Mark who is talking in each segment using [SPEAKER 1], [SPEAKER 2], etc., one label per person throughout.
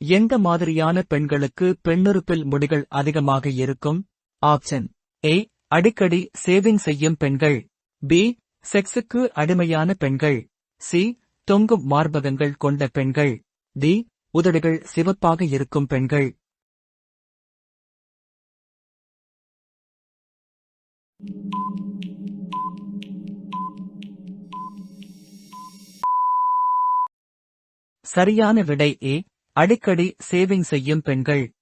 [SPEAKER 1] எந்த மாதிரியான பெண்களுக்கு பெண்ணுறுப்பில் முடிகள் அதிகமாக இருக்கும்? ஆப்ஷன் ஏ அடிக்கடி சேவிங் செய்யும் பெண்கள். பி செக்ஸுக்கு அடிமையான பெண்கள். சி தொங்கும் மார்பகங்கள் கொண்ட பெண்கள். டி உதடுகள் சிவப்பாக இருக்கும் பெண்கள். சரியான விடை ஏ அடிக்கடி சேவிங் செய்யும் பெண்கள்.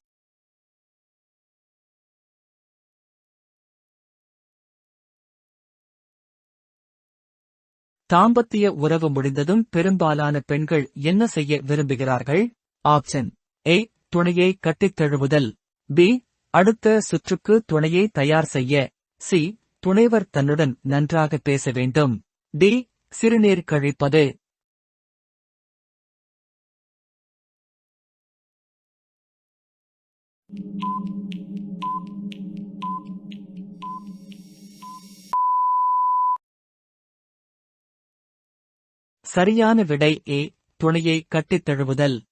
[SPEAKER 1] தாம்பத்திய உறவு முடிந்ததும் பெரும்பாலான பெண்கள் என்ன செய்ய விரும்புகிறார்கள்? ஆப்ஷன் ஏ துணையை கட்டித் தழுவுதல். பி அடுத்த சுற்றுக்கு துணையை தயார் செய்ய. சி துணைவர் தன்னுடன் நன்றாக பேச வேண்டும். டி சிறுநீர் கழிப்பது. சரியான விடை ஏ துணையை கட்டித் தழுவுதல்.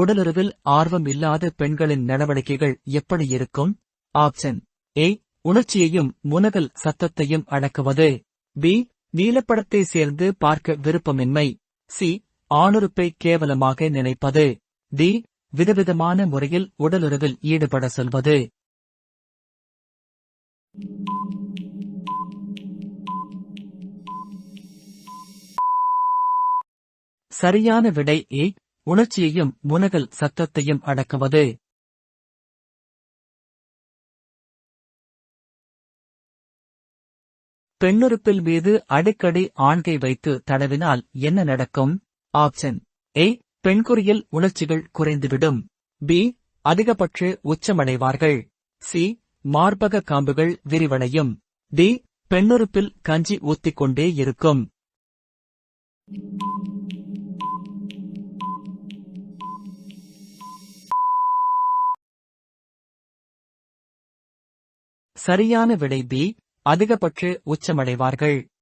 [SPEAKER 1] உடலுறவில் ஆர்வம் இல்லாத பெண்களின் நடவடிக்கைகள் எப்படி இருக்கும்? ஆப்ஷன் ஏ உணர்ச்சியையும் முனகல் சத்தத்தையும் அடக்குவது. பி நீலப்படத்தை சேர்ந்து பார்க்க விருப்பமின்மை. சி. ஆணுறுப்பை கேவலமாக நினைப்பது. டி. விதவிதமான முறையில் உடலுறவில் ஈடுபட சொல்வது. சரியான விடை ஏ. உணர்ச்சியையும் முனகல் சத்தத்தையும் அடக்குவது. பெண்ணுறுப்பில் மீது அடிக்கடி ஆண்கை வைத்து தடவினால் என்ன நடக்கும்? Option A. பெண்குறியில் உணர்ச்சிகள் குறைந்துவிடும். பி. அதிகபட்ச உச்சமடைவார்கள். சி. மார்பக காம்புகள் விரிவடையும். டி. பெண்ணுறுப்பில் கஞ்சி ஊத்திக்கொண்டே இருக்கும். சரியான விடை பி. அதிகபட்ச உச்சமடைவார்கள்.